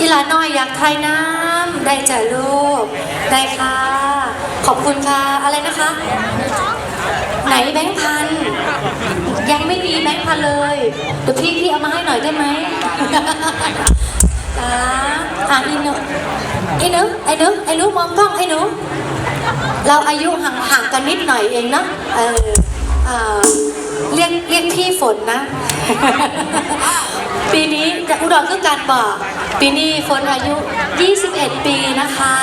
อีหลาน้อยอยากทายน้ำได้จ้ะลูก ได้ค่ะ ขอบคุณค่ะ อะไรนะคะ ไหนแบงค์พัน ยังไม่มีแบงค์พันเลยเดี๋ยวพี่พี่เอามาให้หน่อยได้ไหมจ้าอะอีหนูอีหนูไอ้นูไอ้นูมองกล้องไอ้นูเราอายุห่างห่างกันนิดหน่อยเองเนอะเออเออเรียกเรียกพี่ฝนนะ ปีนี้จะอุดรคือการบอก ปีนี้ฝนอายุ 21 ปีนะคะ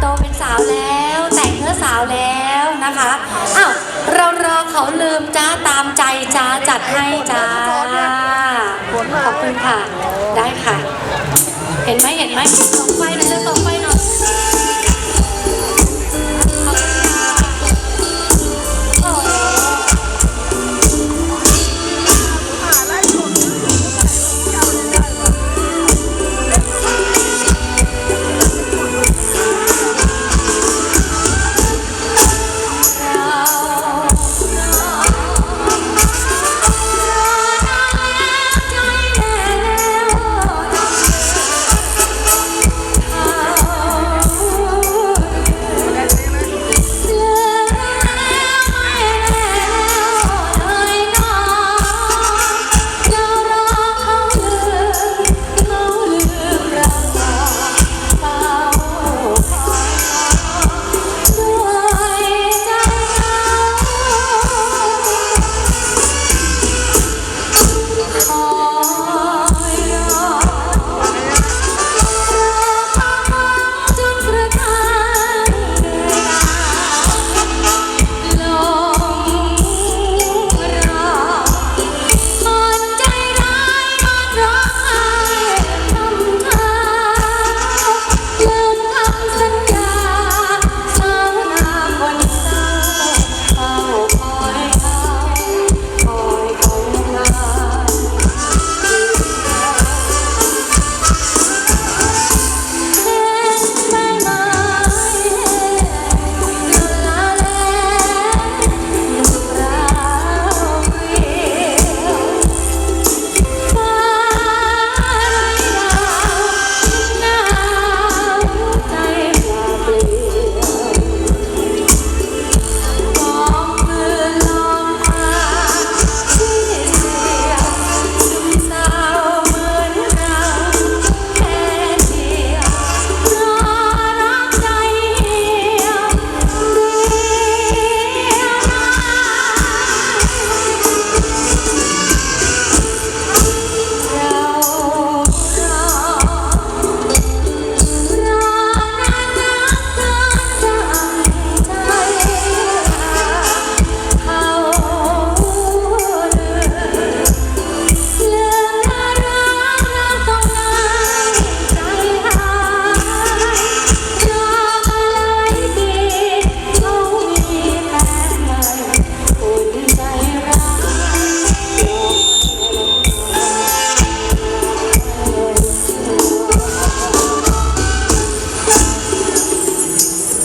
โตเป็นสาวแล้วแต่งเนื้อสาวแล้วนะคะอ้าวเรารอเขาลืมจ้าตามใจจ้าจัดให้จ้าขอบคุณค่ะ ได้ค่ะ เห็นไหมเห็นไหมส่องไฟน่อยจะส่องไฟ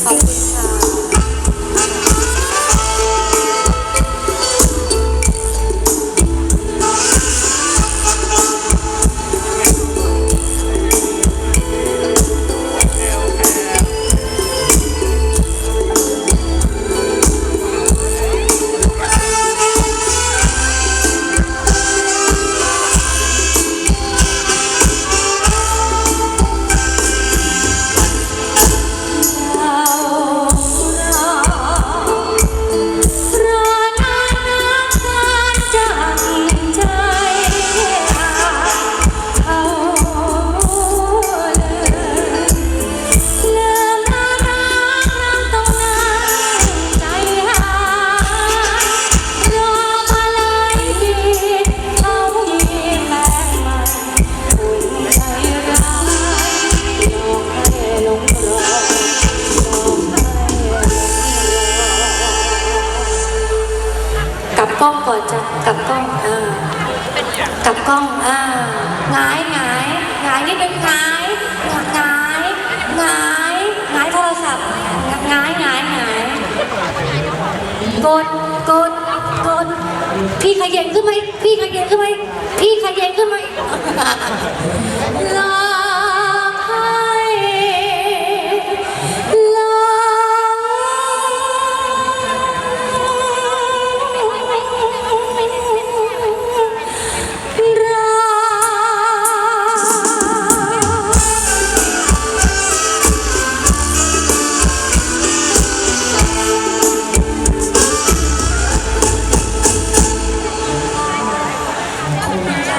ขอ กล้องก่อนจ้ะกลับกล้องอ่ากลับกล้องอ่าหงายหงายหงายนี่เป็นหงายหงายหงายหงายโทรศัพท์หงายหงายหงายกดกดกดพี่ขยันขึ้นไหมพี่ขยันขึ้นไหมพี่ขยันขึ้นไหม